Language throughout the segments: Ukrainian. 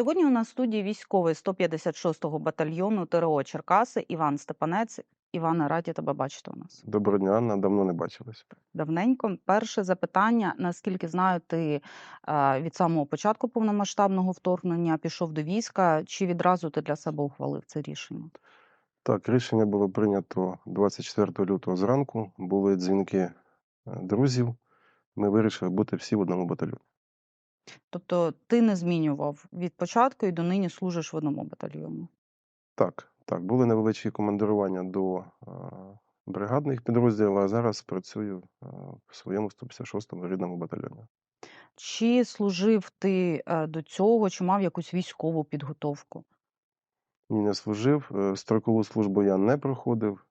Сьогодні у нас в студії військовий 156-го батальйону ТРО Черкаси Іван Степанець. Іване, раді тебе бачити у нас. Доброго дня, Анна. Давно не бачились. Давненько. Перше запитання: наскільки знаю, ти е, від самого початку повномасштабного вторгнення пішов до війська, чи відразу ти для себе ухвалив це рішення? Так, рішення було прийнято 24 лютого зранку. Були дзвінки е, друзів. Ми вирішили бути всі в одному батальйоні. Тобто ти не змінював від початку і донині служиш в одному батальйоні. Так, так, були невеличкі командирування до е, бригадних підрозділів, а зараз працюю е, в своєму 156-му рідному батальйоні. Чи служив ти е, до цього, чи мав якусь військову підготовку? Ні, не служив. Строкову службу я не проходив.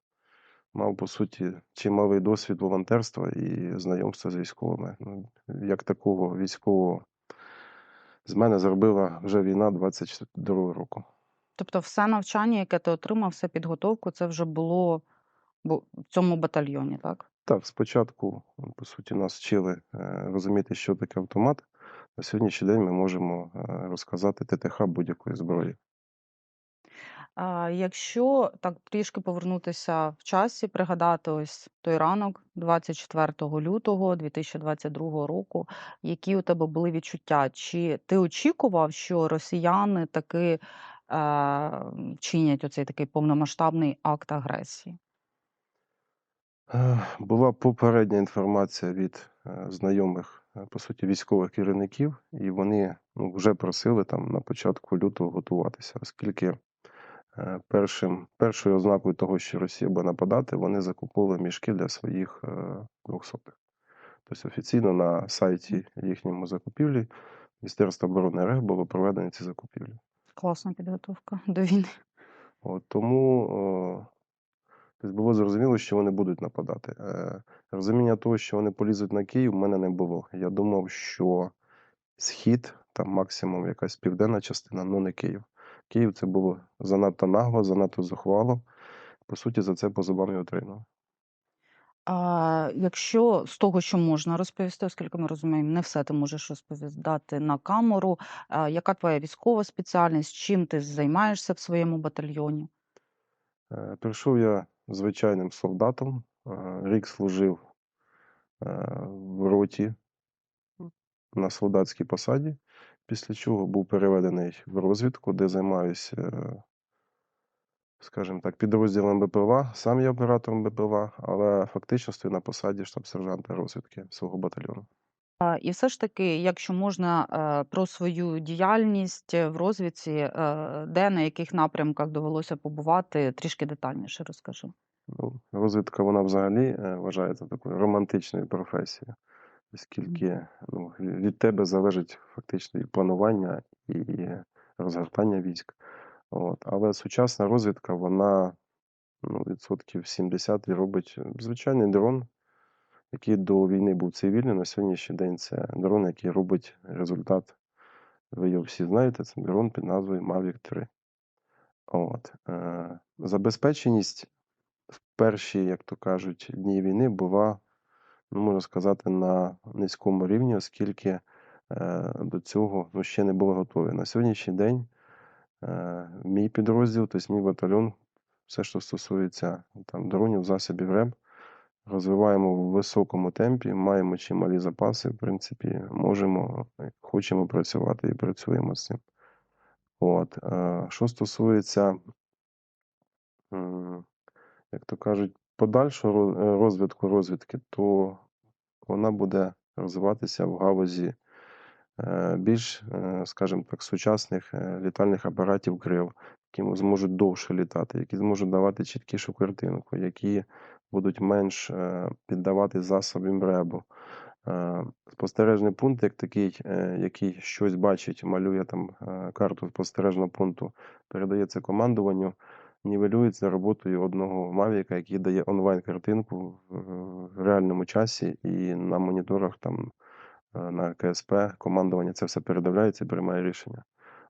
Мав, по суті, чималий досвід волонтерства і знайомства з військовими. Ну, як такого військового з мене зробила вже війна 22 року. Тобто, все навчання, яке ти отримав, все підготовку, це вже було в цьому батальйоні, так? Так, спочатку, по суті, нас вчили е, розуміти, що таке автомат. На сьогоднішній день ми можемо е, розказати ТТХ будь-якої зброї. Якщо так трішки повернутися в часі, пригадати ось той ранок, 24 лютого 2022 року, які у тебе були відчуття? Чи ти очікував, що росіяни таки е, чинять оцей такий повномасштабний акт агресії? Була попередня інформація від е, знайомих, е, по суті, військових керівників, і вони ну, вже просили там на початку лютого готуватися, оскільки першим, першою ознакою того, що Росія буде нападати, вони закупили мішки для своїх е, двохсотих. Тобто офіційно на сайті їхньому закупівлі Міністерства оборони РФ було проведені ці закупівлі. Класна підготовка до війни. От, тому о, тобто було зрозуміло, що вони будуть нападати. Е, розуміння того, що вони полізуть на Київ, в мене не було. Я думав, що схід, там максимум якась південна частина, ну не Київ. Київ це було занадто нагло, занадто зухвало. По суті, за це по зубам і отримав. А, якщо з того, що можна розповісти, оскільки ми розуміємо, не все ти можеш розповідати на камеру, а, яка твоя військова спеціальність, чим ти займаєшся в своєму батальйоні? Е, Прийшов я звичайним солдатом, е, рік служив е, в роті на солдатській посаді, після чого був переведений в розвідку, де займаюся, скажімо так, підрозділом БПЛА. Сам я оператором БПЛА, але фактично стою на посаді штаб-сержанта розвідки свого батальйону. І все ж таки, якщо можна е, про свою діяльність е, в розвідці, е, де на яких напрямках довелося побувати, трішки детальніше розкажи. Ну, розвідка вона взагалі вважається такою романтичною професією, оскільки ну, від тебе залежить фактично і планування, і розгортання військ. От. Але сучасна розвідка, вона ну, відсотків 70 робить звичайний дрон, який до війни був цивільний. На сьогоднішній день це дрон, який робить результат. Ви його всі знаєте, це дрон під назвою Mavic 3. От. Е, забезпеченість в перші, як то кажуть, дні війни була, ну, можна сказати, на низькому рівні, оскільки е, до цього ну, ще не було готові. На сьогоднішній день е, мій підрозділ, тобто мій батальйон, все, що стосується там, дронів, засобів РЕБ, розвиваємо в високому темпі, маємо чималі запаси, в принципі, можемо, е, хочемо працювати і працюємо з цим. От. Що стосується, як то кажуть, подальшого е, розвитку розвідки, то вона буде розвиватися в галузі е, більш, е, скажімо так, сучасних літальних апаратів крил, які зможуть довше літати, які зможуть давати чіткішу картинку, які будуть менш піддавати засобам ребу. Спостережний пункт, як такий, який щось бачить, малює там карту спостережного пункту, передається командуванню, нівелюється роботою одного Мавіка, який дає онлайн-картинку в реальному часі, і на моніторах там е, на КСП командування це все передивляється і приймає рішення.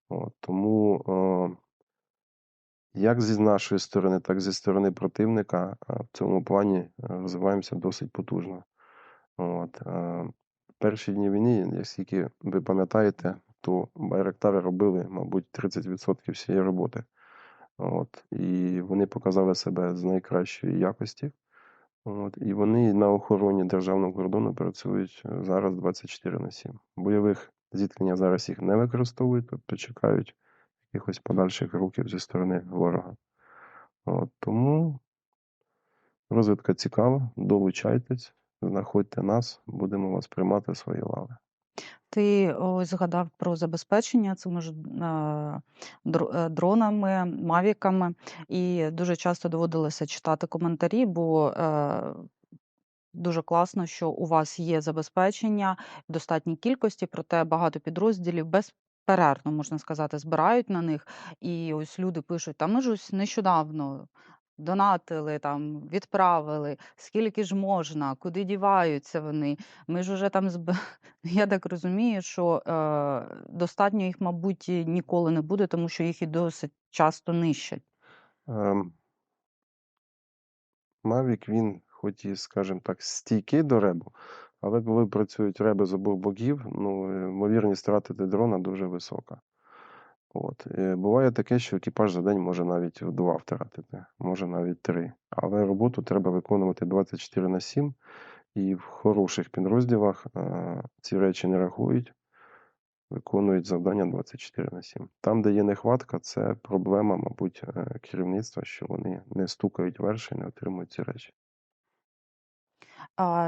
От, тому е, як зі нашої сторони, так і зі сторони противника е, в цьому плані розвиваємося досить потужно. От, е, перші дні війни, як ви пам'ятаєте, то байрактари робили, мабуть, 30% всієї роботи. От, і вони показали себе з найкращої якості. От, і вони на охороні державного кордону працюють е, зараз 24 на 7. Бойових зіткнення зараз їх не використовують, тобто чекають якихось подальших рухів зі сторони ворога. От, тому розвідка цікава, долучайтесь, знаходьте нас, будемо вас приймати свої лави. Ти ось згадав про забезпечення цими ж е, дро- е, дронами, мавіками, і дуже часто доводилося читати коментарі, бо е, дуже класно, що у вас є забезпечення в достатній кількості, проте багато підрозділів безперервно, можна сказати, збирають на них. І ось люди пишуть: та ми ж ось нещодавно донатили, там, відправили, скільки ж можна, куди діваються вони. Ми ж уже там зб... Я так розумію, що е, достатньо їх, мабуть, ніколи не буде, тому що їх і досить часто нищать. Ем, Mavic, він, хоч і, скажімо так, стійкий до ребу, але коли працюють реби з обох боків, ну, ймовірність втратити дрона дуже висока. От. е, Буває таке, що екіпаж за день може навіть два втратити, може навіть три. Але роботу треба виконувати 24 на 7, і в хороших підрозділах е, ці речі не рахують, виконують завдання 24 на 7. Там, де є нехватка, це проблема, мабуть, е, керівництва, що вони не стукають верші, не отримують ці речі.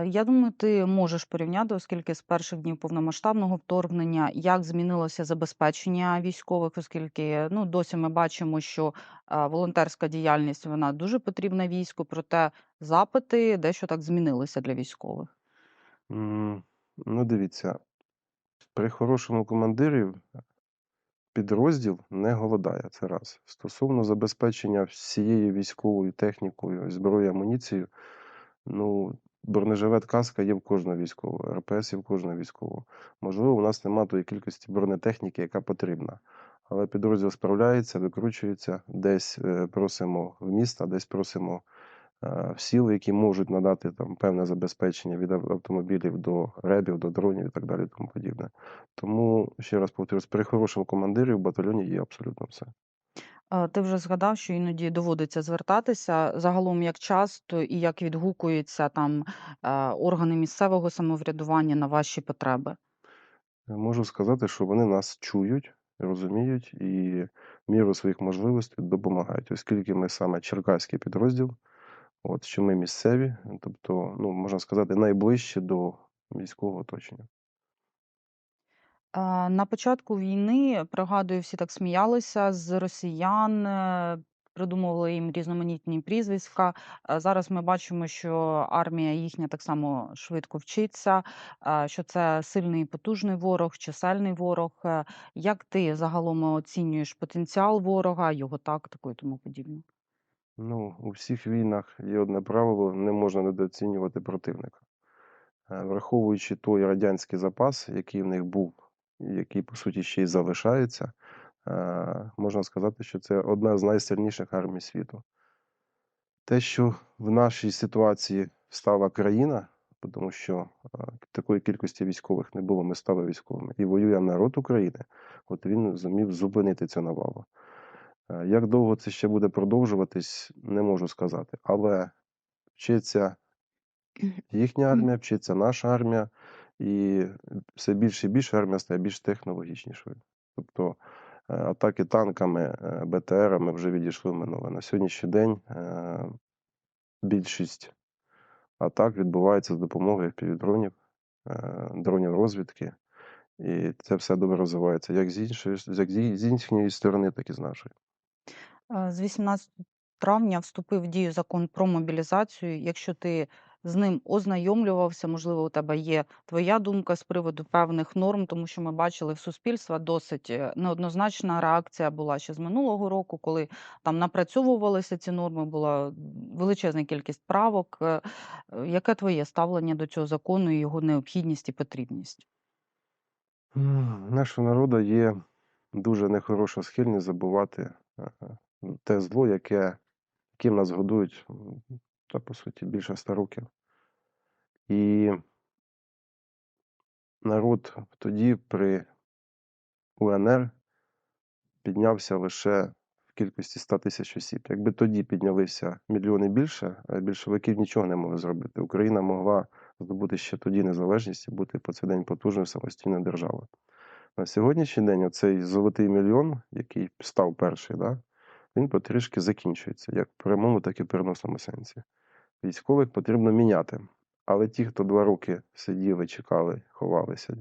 Я думаю, ти можеш порівняти, оскільки з перших днів повномасштабного вторгнення, як змінилося забезпечення військових, оскільки ну, досі ми бачимо, що волонтерська діяльність вона дуже потрібна війську, проте запити дещо так змінилися для військових. Ну, дивіться, при хорошому командирі підрозділ не голодає. Це раз. Стосовно забезпечення всією військовою технікою, зброєю, амуніцією, ну, бронежилет каска є в кожного військового, РПС є в кожного військового. Можливо, у нас немає тої кількості бронетехніки, яка потрібна. Але підрозділ справляється, викручується, десь е, просимо в міста, десь просимо е, в сіл, які можуть надати там певне забезпечення від автомобілів до ребів, до дронів і так далі. Тому подібне. Тому ще раз повторюсь, при хорошому командирі в батальйоні є абсолютно все. Ти вже згадав, що іноді доводиться звертатися. Загалом, як часто і як відгукуються там е, органи місцевого самоврядування на ваші потреби? Можу сказати, що вони нас чують, розуміють і міру своїх можливостей допомагають, оскільки ми саме черкаський підрозділ, от що ми місцеві, тобто, ну можна сказати, найближче до міського оточення. А, На початку війни, пригадую, всі так сміялися з росіян, е, придумували їм різноманітні прізвиська. А Зараз ми бачимо, що армія їхня так само швидко вчиться, що це сильний і потужний ворог, чисельний ворог. Е, Як ти загалом оцінюєш потенціал ворога, його тактику і тому подібне? Ну, у всіх війнах є одне правило: не можна недооцінювати противника. Е, Враховуючи той радянський запас, який в них був, який, по суті, ще й залишається, е, можна сказати, що це одна з найсильніших армій світу. Те, що в нашій ситуації стала країна, тому що е, такої кількості військових не було, ми стали військовими, і воює народ України, от він зумів зупинити цю навалу. Е, Як довго це ще буде продовжуватись, не можу сказати. Але вчиться їхня армія, вчиться наша армія, і все більше і більше армія стає більш технологічнішою. Тобто е, атаки танками, е, БТРами вже відійшли в минуле. На сьогоднішній день е, більшість атак відбувається з допомогою FPV-дронів, е, розвідки. І це все добре розвивається як з іншої, як з їхньої сторони, так і з нашої. З 18 травня вступив в дію закон про мобілізацію. Якщо ти з ним ознайомлювався, можливо, у тебе є твоя думка з приводу певних норм, тому що ми бачили в суспільства досить е, неоднозначна реакція була ще з минулого року, коли там напрацьовувалися ці норми, була величезна кількість правок. Е, е, Яке твоє ставлення до цього закону і його необхідність і потрібність? Нашого народу є дуже нехороша схильність забувати те зло, яке, яким нас годують, та, по суті, більше ста років. І народ тоді при УНР піднявся лише в кількості 100 тисяч осіб. Якби тоді піднялися мільйони більше, більшовиків нічого не могли зробити. Україна могла здобути ще тоді незалежність і бути по цей день потужною самостійною державою. На сьогоднішній день оцей золотий мільйон, який став перший, да, він потрішки закінчується, як в прямому, так і в переносному сенсі. Військових потрібно міняти. Але ті, хто два роки сиділи, чекали, ховалися,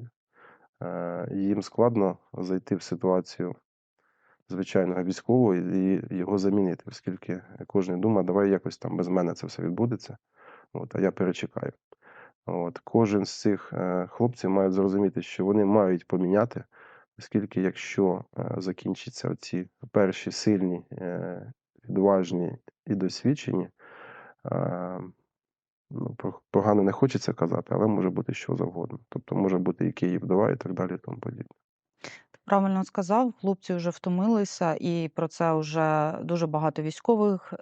е, їм складно зайти в ситуацію звичайного військового і його замінити, оскільки кожен думає, давай якось там без мене це все відбудеться, от, а я перечекаю. От, Кожен з цих е, хлопців має зрозуміти, що вони мають поміняти, оскільки якщо е, закінчаться ці перші сильні, відважні і досвідчені, ну, погано не хочеться казати, але може бути що завгодно. Тобто може бути і Київ 2 і так далі, і тому подібне. Правильно сказав, хлопці вже втомилися, і про це вже дуже багато військових е,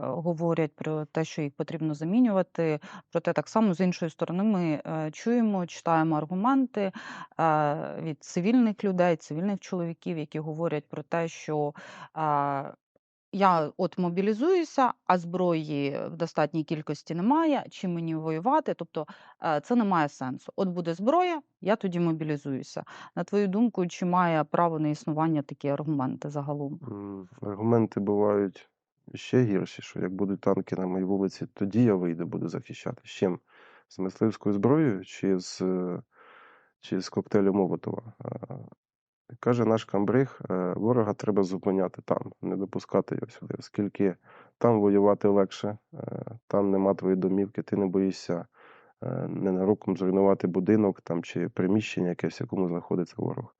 говорять про те, що їх потрібно замінювати. Проте так само з іншої сторони ми е, чуємо, читаємо аргументи е, від цивільних людей, цивільних чоловіків, які говорять про те, що е, я от мобілізуюся, а зброї в достатній кількості немає. Чим мені воювати? Тобто е, це не має сенсу. От буде зброя, я тоді мобілізуюся. На твою думку, чи має право на існування такі аргументи загалом? Аргументи бувають ще гірші, що як будуть танки на моїй вулиці, тоді я вийду, буду захищати. З чим? З мисливською зброєю чи з, е, чи з коктейлем Молотова? Каже наш камбриг, е, ворога треба зупиняти там, не допускати його сюди, оскільки там воювати легше, е, там нема твоєї домівки, ти не боїшся е, ненароком зруйнувати будинок там, чи приміщення якесь, в якому знаходиться ворог.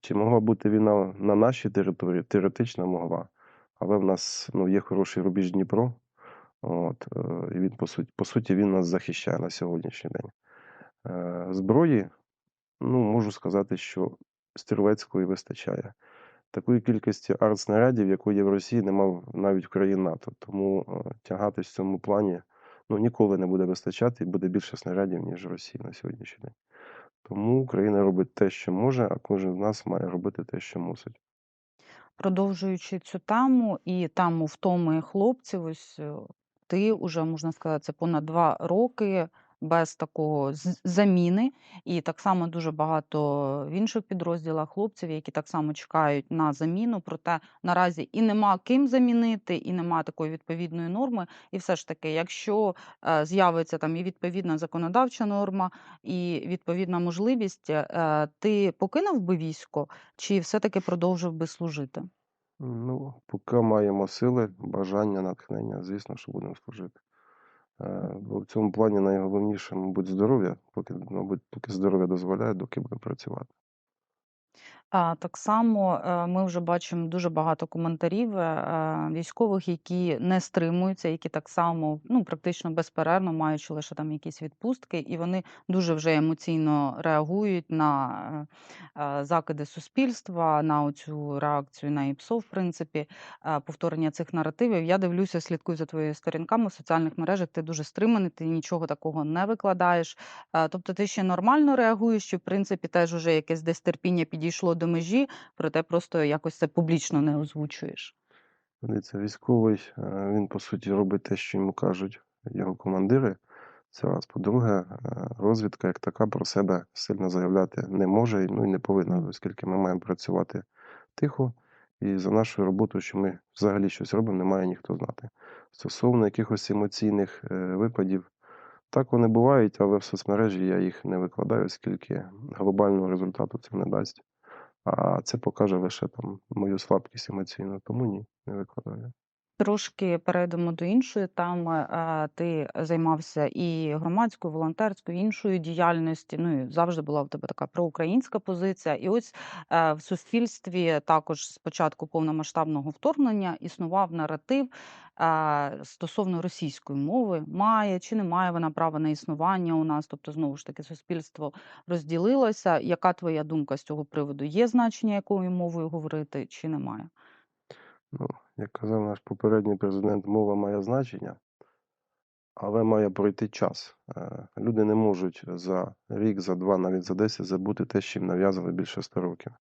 Чи могла бути війна на нашій території? Теоретично могла. Але в нас ну, є хороший рубіж Дніпро. От, і він, по суті, по суті, він нас захищає на сьогоднішній день. Зброї, ну, можу сказати, що стрілецької вистачає. Такої кількості артснарядів, якої в Росії немає навіть в країн НАТО. Тому е, тягатись в цьому плані ну, ніколи не буде вистачати і буде більше снарядів, ніж в Росії на сьогоднішній день. Тому Україна робить те, що може, а кожен з нас має робити те, що мусить. Продовжуючи цю тему і тему втоми хлопців, ось е, ти уже можна сказати, це понад два роки без такого заміни, і так само дуже багато в інших підрозділах хлопців, які так само чекають на заміну. Проте наразі і нема ким замінити, і нема такої відповідної норми. І все ж таки, якщо е, з'явиться там і відповідна законодавча норма, і відповідна можливість, е, ти покинув би військо, чи все-таки продовжив би служити? Ну, поки маємо сили, бажання, натхнення, звісно, що будемо служити. Бо в цьому плані найголовніше, мабуть, здоров'я, поки, мабуть, поки здоров'я дозволяє, доки будемо працювати. Так само е, ми вже бачимо дуже багато коментарів е, е, військових, які не стримуються, які так само ну, практично безперервно, маючи лише там якісь відпустки, і вони дуже вже емоційно реагують на закиди суспільства, на цю реакцію на ІПСО, в принципі, повторення цих наративів. Я дивлюся, слідкую за твоїми сторінками в соціальних мережах. Ти дуже стриманий, ти нічого такого не викладаєш. Тобто ти ще нормально реагуєш, що в принципі теж уже якесь десь терпіння підійшло до межі, проте просто якось це публічно не озвучуєш. Дивіться, військовий, е, він по суті робить те, що йому кажуть його командири. Це раз. По-друге, е, розвідка як така про себе сильно заявляти не може ну і не повинна, оскільки ми маємо працювати тихо, і за нашу роботу, що ми взагалі щось робимо, не має ніхто знати. Стосовно якихось емоційних е, випадів, так вони бувають, але в соцмережі я їх не викладаю, оскільки глобального результату це не дасть. А це покаже лише там мою слабкість емоційну, тому ні, не викладаю. Трошки перейдемо до іншої теми. Е, Ти займався і громадською, волонтерською, іншою діяльністю. Ну і завжди була в тебе така проукраїнська позиція. І ось е, в суспільстві також з початку повномасштабного вторгнення існував наратив е, стосовно російської мови. Має чи не має вона права на існування у нас? Тобто, знову ж таки, суспільство розділилося. Яка твоя думка з цього приводу? Є значення, якою мовою говорити, чи немає? Ну, як казав наш попередній президент, мова має значення, але має пройти час. Е, Люди не можуть за рік, за два, навіть за 10 забути те, що їм нав'язали більше 100 років.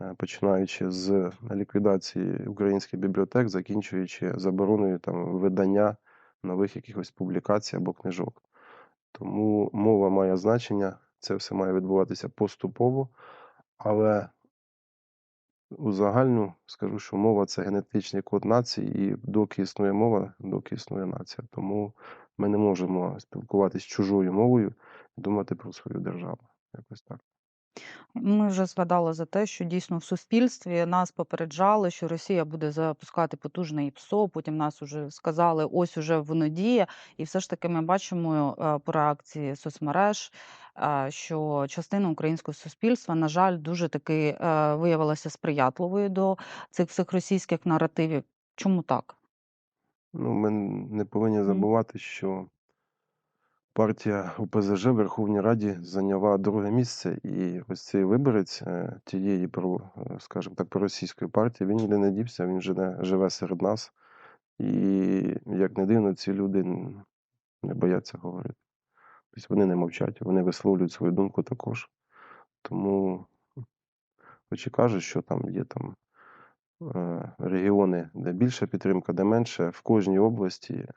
Е, Починаючи з ліквідації українських бібліотек, закінчуючи забороною там видання нових якихось публікацій або книжок. Тому мова має значення, це все має відбуватися поступово, але у загальну скажу, що мова це генетичний код нації, і доки існує мова, доки існує нація. Тому ми не можемо спілкуватися чужою мовою і думати про свою державу. Якось так. Ми вже згадали за те, що дійсно в суспільстві нас попереджали, що Росія буде запускати потужне ІПСО. Потім нас уже сказали, ось уже воно діє. І все ж таки ми бачимо е, по реакції соцмереж, е, що частина українського суспільства, на жаль, дуже таки е, виявилася сприятливою до цих всіх російських наративів. Чому так? Ну, ми не повинні забувати, що партія УПЗЖ в Верховній Раді зайняла друге місце, і ось цей виборець е, тієї про, е, скажімо так, проросійської партії, він ніде не дівся, він живе, живе серед нас. І як не дивно, ці люди не бояться говорити. Тобто вони не мовчать, вони висловлюють свою думку також. Тому, хоч і кажуть, що там є там е, регіони, де більша підтримка, де менше, в кожній області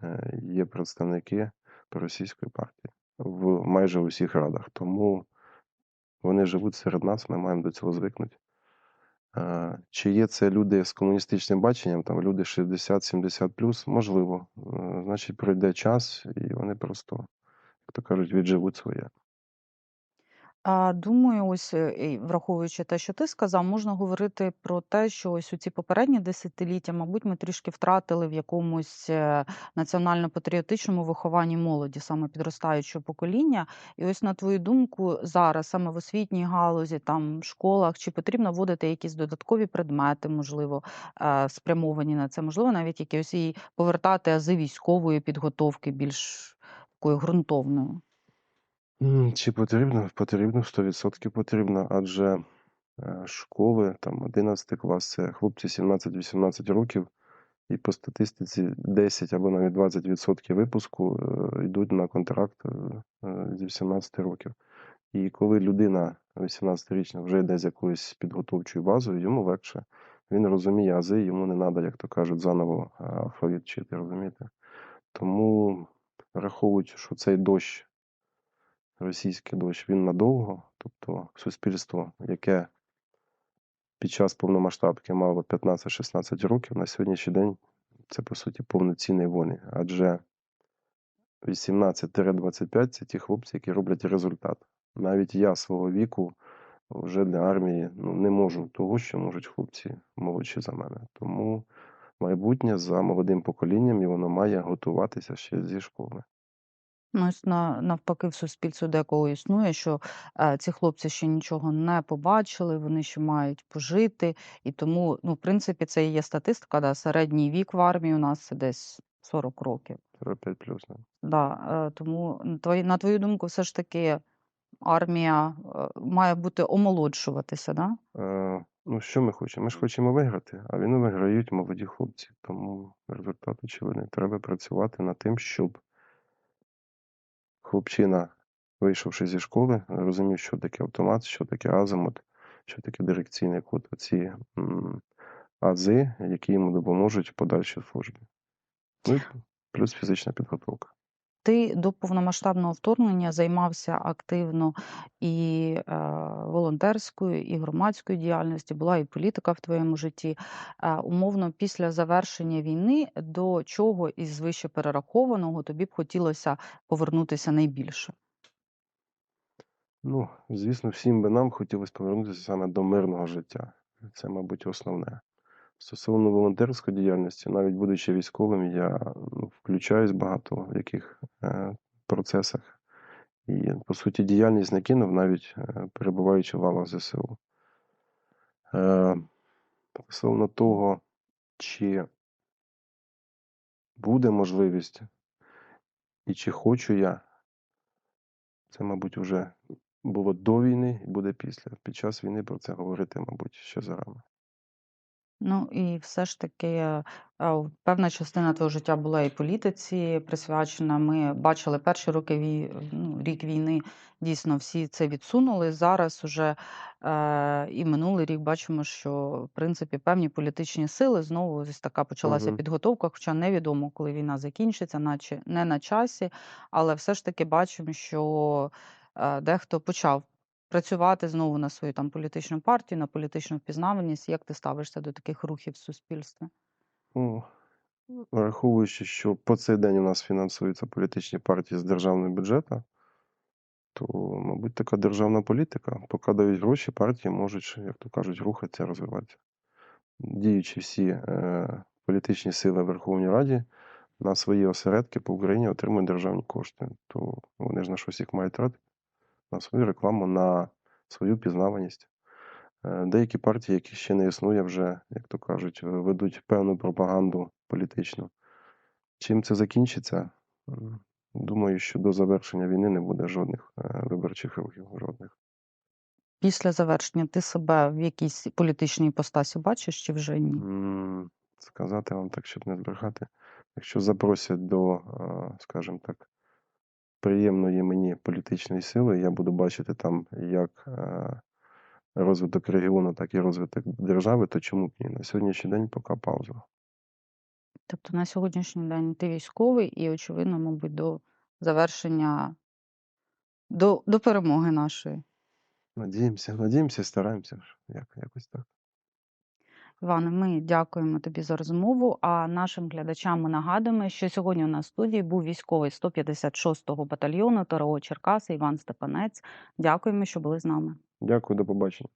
є представники проросійської партії в майже усіх радах. Тому вони живуть серед нас, ми маємо до цього звикнути. Е, Чи є це люди з комуністичним баченням, там люди 60-70 можливо. Е, Значить, пройде час, і вони просто, як то кажуть, відживуть своє. А, думаю, ось, е, враховуючи те, що ти сказав, можна говорити про те, що ось у ці попередні десятиліття, мабуть, ми трішки втратили в якомусь е, національно-патріотичному вихованні молоді, саме підростаючого покоління. І ось на твою думку, зараз саме в освітній галузі, там в школах, чи потрібно вводити якісь додаткові предмети, можливо, е, спрямовані на це, можливо, навіть якось і повертати ази військової підготовки більш такою ґрунтовною. Чи потрібно? Потрібно, 100% потрібно, адже е, школи, там 11 клас, це хлопці 17-18 років, і по статистиці 10 або навіть 20% випуску е, йдуть на контракт е, е, 18 років. І коли людина 18-річна вже йде з якоюсь підготовчою базою, йому легше. Він розуміє ази, йому не треба, як то кажуть, заново алфавіт вчити, розумієте? Тому враховуючи, що цей дощ російський дощ, він надовго, тобто суспільство, яке під час повномасштабки мало 15-16 років, на сьогоднішній день це по суті повноцінний вони. Адже 18-25 це ті хлопці, які роблять результат. Навіть я свого віку вже для армії ну, не можу того, що можуть хлопці молодші за мене. Тому майбутнє за молодим поколінням і воно має готуватися ще зі школи. Ну, на навпаки, в суспільстві декого існує, що, е, ці хлопці ще нічого не побачили, вони ще мають пожити. І тому, ну, в принципі, це і є статистика, да, середній вік в армії у нас це десь 40 років. 45 плюс. Да. Да, е, тому, м, твої на твою думку, все ж таки армія, е, має бути омолоджуватися, да? Е, ну, що ми хочемо? Ми ж хочемо виграти, а війну виграють молоді хлопці. Тому результат очевидний. Треба працювати над тим, щоб хлопчина, вийшовши зі школи, розумів, що таке автомат, що таке азимут, що таке дирекційний код. Оці ази, які йому допоможуть в подальшій службі. Ну плюс фізична підготовка. Ти до повномасштабного вторгнення займався активно і е, волонтерською, і громадською діяльністю, була і політика в твоєму житті. Е, умовно, після завершення війни, до чого із вище перерахованого тобі б хотілося повернутися найбільше? Ну, звісно, всім би нам хотілося повернутися саме до мирного життя. Це, мабуть, основне. Стосовно волонтерської діяльності, навіть будучи військовим, я ну, включаюсь багато в яких е, процесах. І, по суті, діяльність не кинув, навіть е, перебуваючи в лавах ЗСУ. Е, стосовно того, чи буде можливість і чи хочу я, це, мабуть, вже було до війни і буде після. Під час війни про це говорити, мабуть, ще зарано. Ну і все ж таки, е, певна частина твого життя була і політиці присвячена. Ми бачили перші роки вій ну, рік війни, дійсно всі це відсунули. Зараз уже, е, і минулий рік бачимо, що в принципі певні політичні сили знову ось така почалася Мгм. підготовка, хоча невідомо, коли війна закінчиться, наче не на часі, але все ж таки бачимо, що, е, дехто почав працювати знову на свою там політичну партію, на політичну впізнаваність. Як ти ставишся до таких рухів в суспільстві? Ну, враховуючи, що по цей день у нас фінансуються політичні партії з державного бюджету, то, мабуть, така державна політика. Поки дають гроші, партії можуть, як то кажуть, рухатися, розвиватися. Діючи всі е, політичні сили в Верховній Раді на свої осередки по Україні отримують державні кошти, то вони ж на щось їх мають тратити, на свою рекламу, на свою пізнаваність. Е, Деякі партії, які ще не існує, вже, як то кажуть, ведуть певну пропаганду політичну. Чим це закінчиться? Думаю, що до завершення війни не буде жодних е, виборчих рухів. Жодних. Після завершення ти себе в якійсь політичній іпостасі бачиш чи вже ні? Сказати вам так, щоб не збрехати. Якщо запросять до, е, скажімо так, приємної мені політичної сили, я буду бачити там як е, розвиток регіону, так і розвиток держави, то чому б ні? На сьогоднішній день поки пауза. Тобто на сьогоднішній день ти військовий і, очевидно, мабуть, до завершення до до перемоги нашої. Надіємося, надіємося, стараємося. Як, якось так. Іване, ми дякуємо тобі за розмову. А нашим глядачам ми нагадуємо, що сьогодні у нас в студії був військовий 156-го батальйону ТРО Черкаси Іван Степанець. Дякуємо, що були з нами. Дякую, до побачення.